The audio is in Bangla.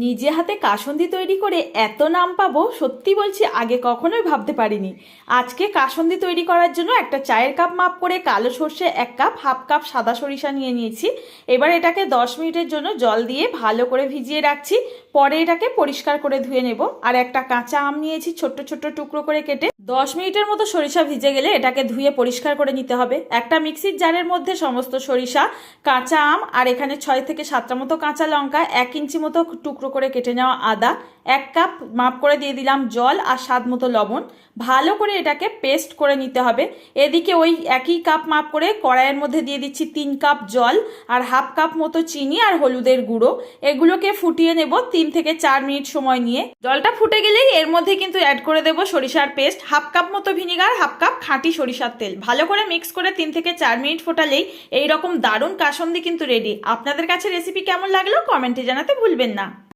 নিজে হাতে কাসন্দি তৈরি করে এত নাম পাবো, সত্যি বলছি আগে কখনোই ভাবতে পারিনি। আজকে কাসন্দি তৈরি করার জন্য একটা চায়ের কাপ মাপ করে কালো সর্ষে এক কাপ, হাফ কাপ সাদা সরিষা নিয়ে নিয়েছি। এবার এটাকে দশ মিনিটের জন্য জল দিয়ে ভালো করে ভিজিয়ে রাখছি। পরে এটাকে পরিষ্কার করে ধুয়ে নেব। আর একটা কাঁচা আম নিয়েছি, ছোট্ট ছোট্ট টুকরো করে কেটে। দশ মিনিটের মতো সরিষা ভিজে গেলে এটাকে ধুয়ে পরিষ্কার করে নিতে হবে। একটা মিক্সির জারের মধ্যে সমস্ত সরিষা, কাঁচা আম আর এখানে ছয় থেকে সাতটা মতো কাঁচা লঙ্কা এক ইঞ্চি মতো টুকরো করে কেটে নেওয়া আদা, এক কাপ মাপ করে দিয়ে দিলাম জল আর স্বাদ মতো লবণ। ভালো করে এটাকে পেস্ট করে নিতে হবে। এদিকে ওই একই কাপ মাপ করে কড়াইয়ের মধ্যে দিয়ে দিচ্ছি তিন কাপ জল আর হাফ কাপ মতো চিনি আর হলুদের গুঁড়ো। এগুলোকে ফুটিয়ে নেব তিন থেকে চার মিনিট সময় নিয়ে। জলটা ফুটে গেলেই এর মধ্যে কিন্তু অ্যাড করে দেব সরিষার পেস্ট হাফ কাপ মতো ভিনিগার, হাফ কাপ খাঁটি সরিষার তেল। ভালো করে মিক্স করে তিন থেকে চার মিনিট ফোটালেই এইরকম দারুণ কাসন্দি কিন্তু রেডি আপনাদের কাছে রেসিপি কেমন লাগল? কমেন্টে জানাতে ভুলবেন না।